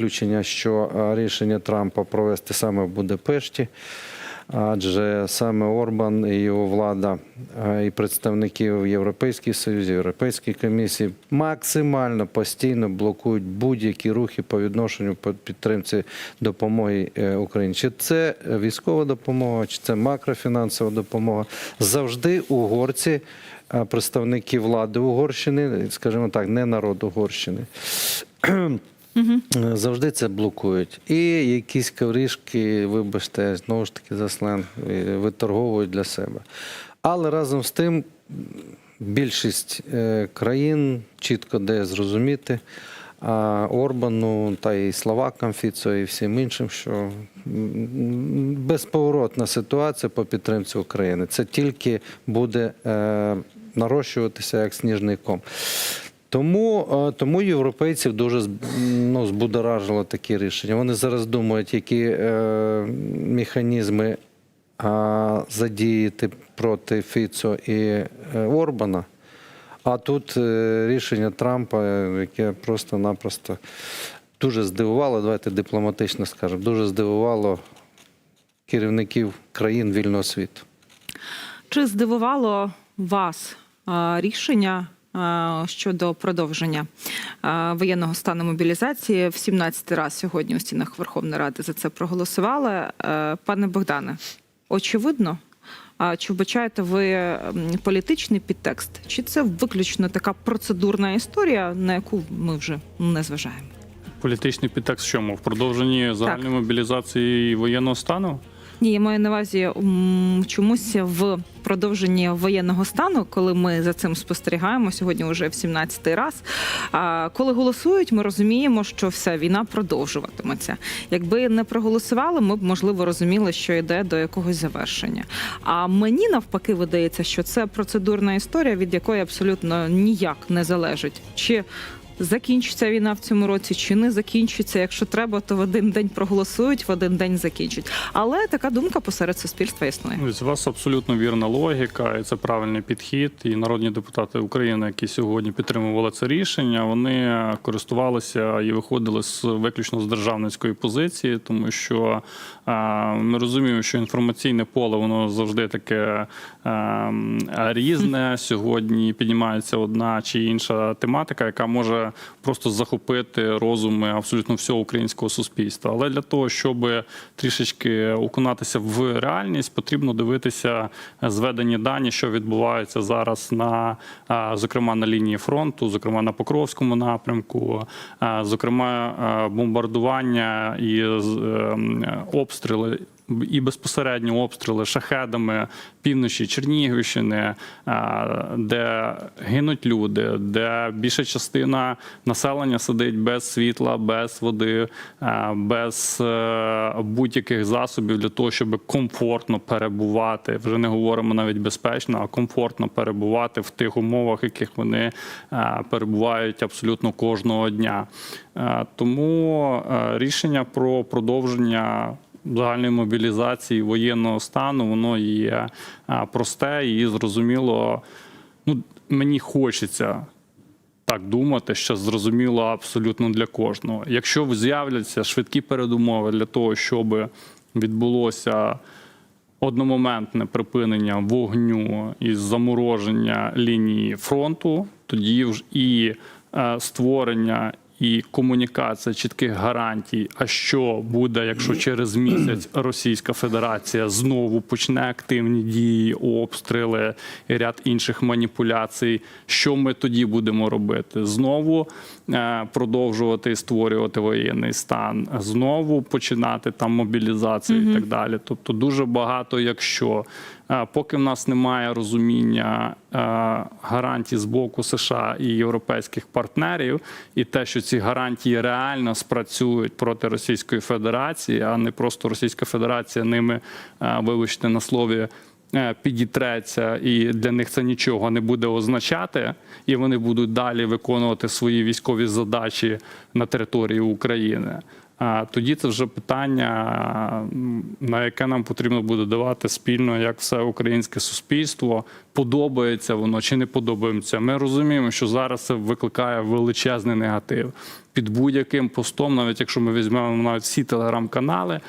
виключення, що е, рішення Трампа провести саме в Будапешті. Адже саме Орбан і його влада е, і представників Європейського Союзу, Європейської комісії максимально постійно блокують будь-які рухи по відношенню підтримці допомоги е, Україні. Чи це військова допомога, чи це макрофінансова допомога. Завжди угорці, представники влади Угорщини, скажімо так, не народ Угорщини. Завжди це блокують. І якісь коврішки, вибачте, знову ж таки за сленг, виторговують для себе. Але разом з тим більшість е, країн чітко дає зрозуміти а Орбану та і Словакам Фіцо, і всім іншим, що безповоротна ситуація по підтримці України. Це тільки буде е, нарощуватися як сніжний ком. Тому, е, тому європейців дуже ну, збудоражило такі рішення. Вони зараз думають, які е, механізми а, задіяти проти Фіцо і е, Орбана. А тут е, рішення Трампа, е, яке просто-напросто дуже здивувало, давайте дипломатично скажемо, дуже здивувало керівників країн вільного світу. Чи здивувало вас а, рішення щодо продовження воєнного стану мобілізації? В 17 раз сьогодні у стінах Верховної Ради за це проголосували. Е, Пане Богдане, очевидно. А чи вбачаєте ви політичний підтекст? Чи це виключно така процедурна історія, на яку ми вже не зважаємо? Політичний підтекст в чому? В продовженні загальної мобілізації воєнного стану? Ні, я маю на увазі чомусь в продовженні воєнного стану, коли ми за цим спостерігаємо сьогодні, вже в 17-й раз. Коли голосують, ми розуміємо, що вся війна продовжуватиметься. Якби не проголосували, ми б можливо розуміли, що йде до якогось завершення. А мені навпаки видається, що це процедурна історія, від якої абсолютно ніяк не залежить. Чи Закінчиться війна в цьому році чи не закінчиться. Якщо треба, то в один день проголосують, в один день закінчать. Але така думка посеред суспільства існує. Ось У вас абсолютно вірна логіка, і це правильний підхід. І народні депутати України, які сьогодні підтримували це рішення, вони користувалися і виходили з виключно з державницької позиції, тому що е, ми розуміємо, що інформаційне поле воно завжди таке е, різне. Сьогодні піднімається одна чи інша тематика, яка може просто захопити розуми абсолютно всього українського суспільства. Але для того, щоб трішечки окунатися в реальність, потрібно дивитися зведені дані, що відбуваються зараз на зокрема на лінії фронту, зокрема на Покровському напрямку, зокрема бомбардування і е, обстріли. І безпосередньо обстріли шахедами півночі Чернігівщини, е, де гинуть люди, де більша частина населення сидить без світла, без води, е, без е, будь-яких засобів для того, щоб комфортно перебувати. Вже не говоримо навіть безпечно, а комфортно перебувати в тих умовах, в яких вони перебувають абсолютно кожного дня. Тому рішення про продовження загальної мобілізації воєнного стану, воно є просте і зрозуміло. Ну, мені хочеться так думати, що зрозуміло абсолютно для кожного. Якщо з'являться швидкі передумови для того, щоб відбулося одномоментне припинення вогню і замороження лінії фронту, тоді ж і е, створення. І комунікація чітких гарантій. А що буде, якщо через місяць Російська Федерація знову почне активні дії, обстріли і ряд інших маніпуляцій? Що ми тоді будемо робити? Знову е, продовжувати створювати воєнний стан, знову починати там мобілізацію і так далі. Тобто, дуже багато, якщо поки в нас немає розуміння е, гарантій з боку США і європейських партнерів, і те, що ці гарантії реально спрацюють проти Російської Федерації, а не просто Російська Федерація ними, е, вибачте на слові. е, Підітреться, і для них це нічого не буде означати, і вони будуть далі виконувати свої військові задачі на території України. Тоді це вже питання, на яке нам потрібно буде давати спільно, як все українське суспільство, подобається воно чи не подобається. Ми розуміємо, що зараз це викликає величезний негатив під будь-яким постом, навіть якщо ми візьмемо навіть всі телеграм-канали.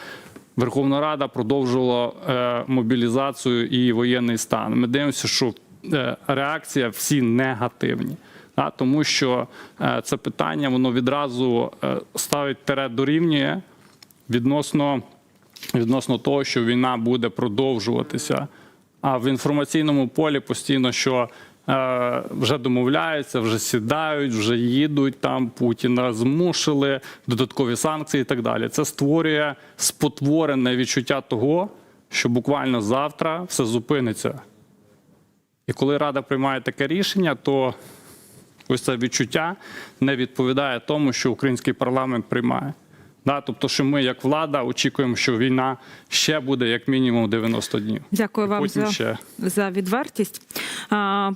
Верховна Рада продовжувала е, мобілізацію і воєнний стан. Ми дивимося, що е, реакція всі негативні. А, тому що е, це питання воно відразу е, ставить тере дорівнює відносно, відносно того, що війна буде продовжуватися. А в інформаційному полі постійно, що е, вже домовляються, вже сідають, вже їдуть там, Путіна змусили, додаткові санкції і так далі. Це створює спотворене відчуття того, що буквально завтра все зупиниться. І коли Рада приймає таке рішення, то ось це відчуття не відповідає тому, що український парламент приймає. Да, тобто, що ми, як влада, очікуємо, що війна ще буде як мінімум 90 днів. Дякую І вам за, ще. за відвертість. А,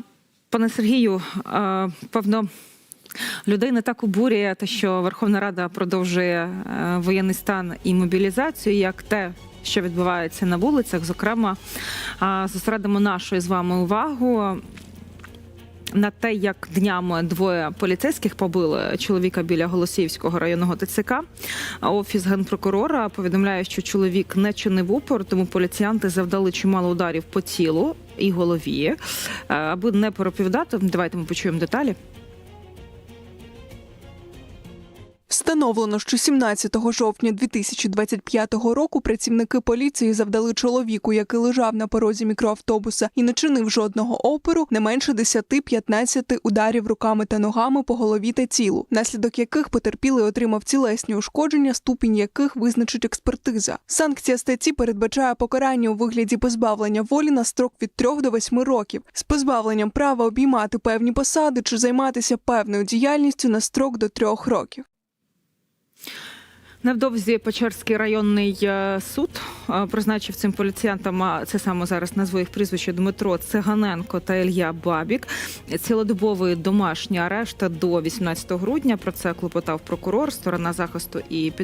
пане Сергію, а, певно. Людей не так обурює те, що Верховна Рада продовжує е, воєнний стан і мобілізацію, як те, що відбувається на вулицях. Зокрема, зосередимо нашу з вами увагу на те, як днями двоє поліцейських побили чоловіка біля Голосіївського районного ТЦК. Офіс генпрокурора повідомляє, що чоловік не чинив упор, тому поліціянти завдали чимало ударів по тілу і голові. Е, Аби не переповідати, давайте ми почуємо деталі. Встановлено, що 17 жовтня 2025 року працівники поліції завдали чоловіку, який лежав на порозі мікроавтобуса і не чинив жодного опору, не менше 10-15 ударів руками та ногами по голові та тілу, внаслідок яких потерпілий отримав цілесні ушкодження, ступінь яких визначить експертиза. Санкція статті передбачає покарання у вигляді позбавлення волі на строк від 3 до 8 років з позбавленням права обіймати певні посади чи займатися певною діяльністю на строк до 3 років. Невдовзі Печерський районний е, суд е, призначив цим поліціянтам, це саме зараз назву їх прізвище Дмитро Циганенко та Ілья Бабік. Цілодобовий домашній арешт до 18 грудня. Про це клопотав прокурор, сторона захисту і